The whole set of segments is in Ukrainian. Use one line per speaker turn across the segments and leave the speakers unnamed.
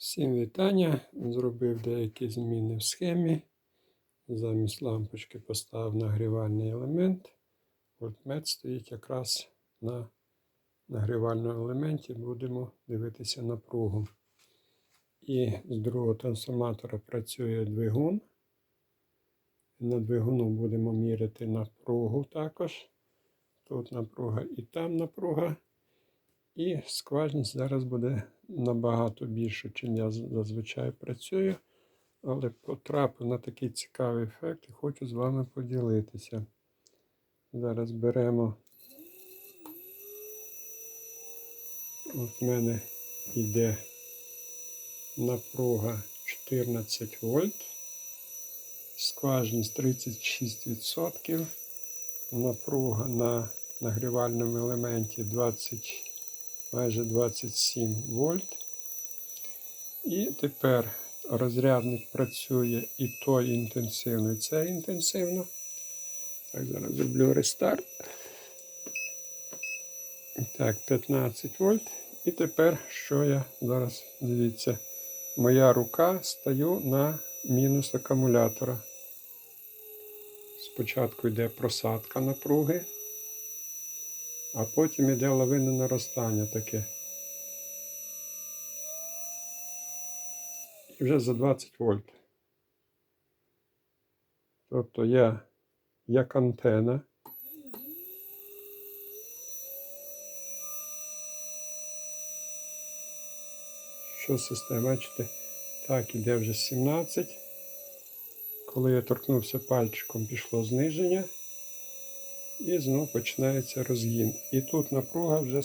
Всім вітання. Зробив деякі зміни в схемі. Замість лампочки поставив нагрівальний елемент. Вольтмет стоїть якраз на нагрівальному елементі. Будемо дивитися напругу. І з другого трансформатора працює двигун. На двигуну будемо міряти напругу також. Тут напруга і там напруга. І скважність зараз буде набагато більше, чим я зазвичай працюю. Але потрапив на такий цікавий ефект і хочу з вами поділитися. Зараз беремо. От в мене йде напруга 14 вольт, скважність 36%, напруга на нагрівальному елементі 20 майже 27 вольт. І тепер розрядник працює і той інтенсивно, і це інтенсивно. Так, зараз зроблю рестарт. Так, 15 вольт. І тепер, що я зараз, дивіться, моя рука стаю на мінус акумулятора. Спочатку йде просадка напруги а потім йде лавинне наростання таке. І вже за 20 вольт. Тобто я як антена. Що система, бачите? Так, іде вже 17. Коли я торкнувся пальчиком, пішло зниження. І знову починається розгін. І тут напруга вже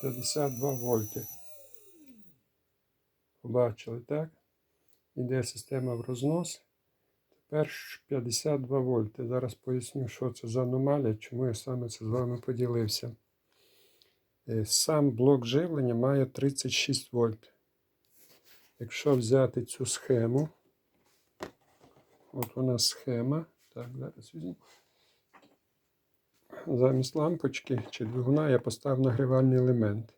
52 вольти. Побачили, так? Іде система в рознос. Тепер 52 вольти. Зараз поясню, що це за аномалія, чому я саме це з вами поділився. Е, сам блок живлення має 36 вольт. Якщо взяти цю схему, от у нас схема. Так, зараз візьму замість лампочки чи двигуна я поставив нагрівальний елемент.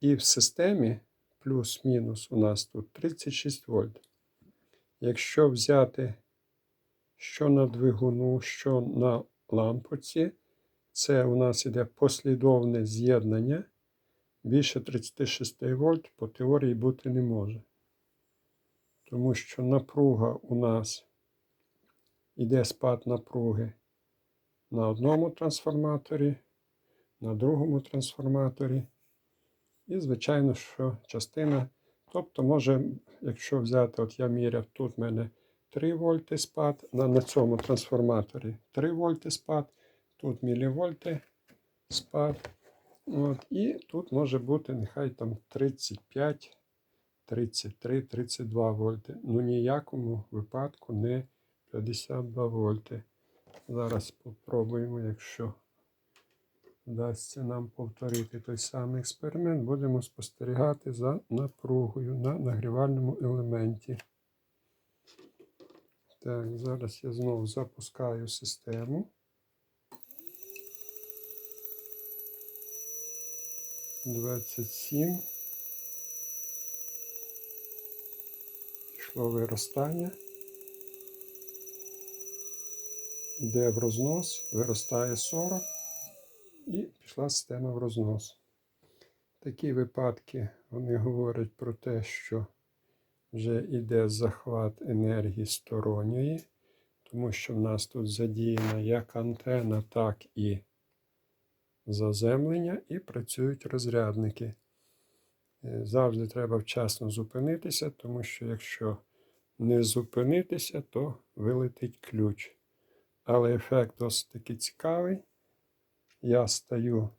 І в системі плюс-мінус у нас тут 36 вольт. Якщо взяти що на двигуну, що на лампочці, це у нас іде послідовне з'єднання. Більше 36 вольт по теорії бути не може. Тому що напруга у нас іде спад напруги на одному трансформаторі, на другому трансформаторі. І, звичайно, що частина. Тобто, може, якщо взяти, от я міряв, тут в мене 3 вольти спад, на, на цьому трансформаторі 3 вольти спад, тут мілівольти спад. От, І тут може бути нехай там 35, 33, 32 вольти. Ну ніякому випадку не 52 вольти. Зараз спробуємо, якщо вдасться нам повторити той самий експеримент, будемо спостерігати за напругою на нагрівальному елементі. Так, зараз я знову запускаю систему. Двадцять сім. Пішло виростання. Йде в рознос, виростає 40 і пішла система в рознос. Такі випадки вони говорять про те, що вже йде захват енергії сторонньої, тому що в нас тут задіяна як антена, так і заземлення, і працюють розрядники. Е, завжди треба вчасно зупинитися, тому що якщо не зупинитися, то вилетить ключ. Але ефект досить таки цікавий. Я стаю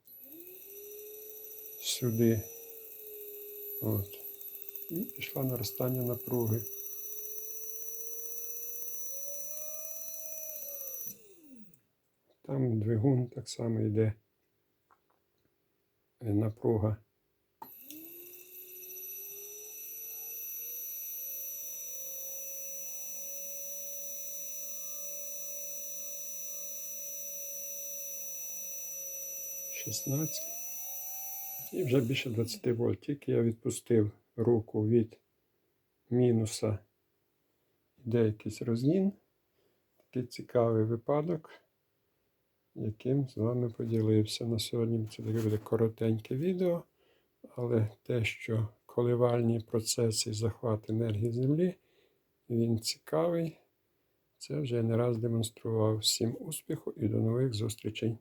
сюди. От. І пішла наростання напруги. Там двигун так само йде напруга. 16 і вже більше 20 вольт. Тільки я відпустив руку від мінуса йде якийсь розгін. Такий цікавий випадок, яким з вами поділився. На сьогодні це таке буде коротеньке відео, але те, що коливальні процеси і захват енергії Землі, він цікавий. Це вже не раз демонстрував. Всім успіху і до нових зустрічей!